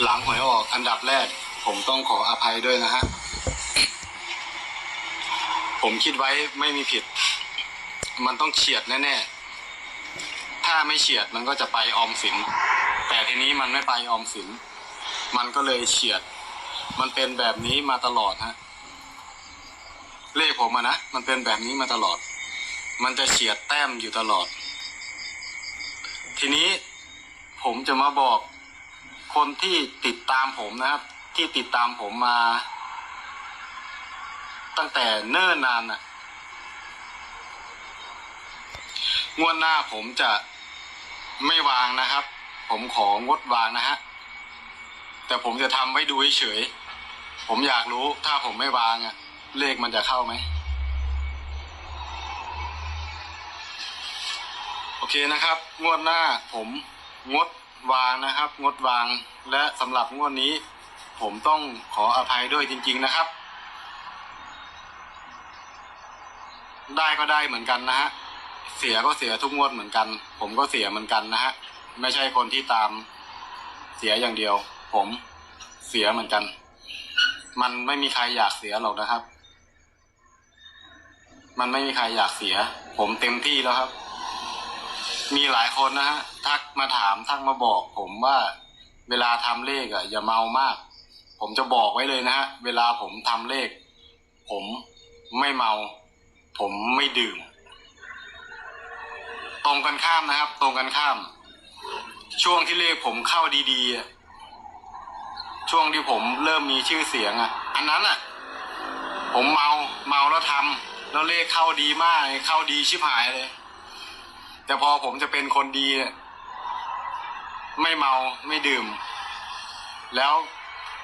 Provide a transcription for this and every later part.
หลังหวยออกอันดับแรก ผมต้องขออภัยด้วยนะฮะ ผมคิดไว้ไม่มีผิด มันต้องเฉียดแน่ๆ ถ้าไม่เฉียดมันก็จะไปออมสิน แต่ทีนี้มันไม่ไปออมสิน มันก็เลยเฉียด มันเป็นแบบนี้มาตลอดฮะ เลขผมอะนะ มันเป็นแบบนี้มาตลอด มันจะเฉียดแต้มอยู่ตลอด ทีนี้ผมจะมาบอก คนที่ติดตามผมนะครับ ที่ติดตามผมมา ตั้งแต่เนิ่นนานน่ะงวดหน้าผมจะไม่วางนะครับ ผมของดวางนะฮะ แต่ผมจะทำไว้ดูเฉย ผมอยากรู้ถ้าผมไม่วางอะเลขมันจะเข้าไหมโอเคนะครับ งวดหน้าผมงด วางนะครับ งดวางและสำหรับงวดนี้ ผมต้องขออภัยด้วยจริง ๆนะครับ ได้ก็ได้เหมือนกันนะฮะเสียก็เสียทุกงวดเหมือนกัน ผมก็เสียเหมือนกันนะฮะไม่ใช่คนที่ตามเสียอย่างเดียว ผมเสียเหมือนกัน มันไม่มีใครอยากเสียหรอกนะครับ มันไม่มีใครอยากเสีย ผมเต็มที่แล้วครับ มีหลายคนนะฮะทักมาถามทักมาบอก ผมว่าเวลาทำเลขอะ อย่าเมามาก ผมจะบอกไว้เลยนะฮะเวลาผมทำเลข ผมไม่เมา ผมไม่ดื่ม ตรงกันข้ามนะครับ ตรงกันข้าม ช่วงที่เลขผมเข้าดีๆช่วงที่ผมเริ่มมีชื่อเสียงอะ อันนั้นอะ ผมเมาเมาแล้วทำแล้วเลขเข้าดีมากเข้าดีชิบหายเลย แต่พอผมจะเป็นคนดีเนี่ยไม่เมาไม่ดื่ม แล้ว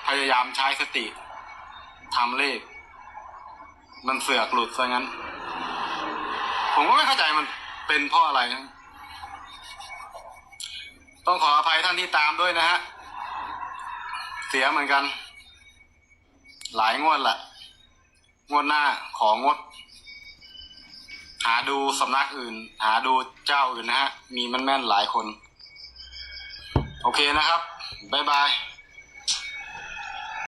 พยายามใช้สติทำเลข มันเสือกหลุดซะงั้น ผมก็ไม่เข้าใจมันเป็นเพราะอะไรนะต้องขออภัยท่านที่ตามด้วยนะฮะ เสียเหมือนกัน หลายงวดละงวดหน้าของดาดูสำนักอื่น หาดูเจ้าอื่นนะฮะ มีแม่นๆหลายคน โอเคนะครับ บ๊ายบาย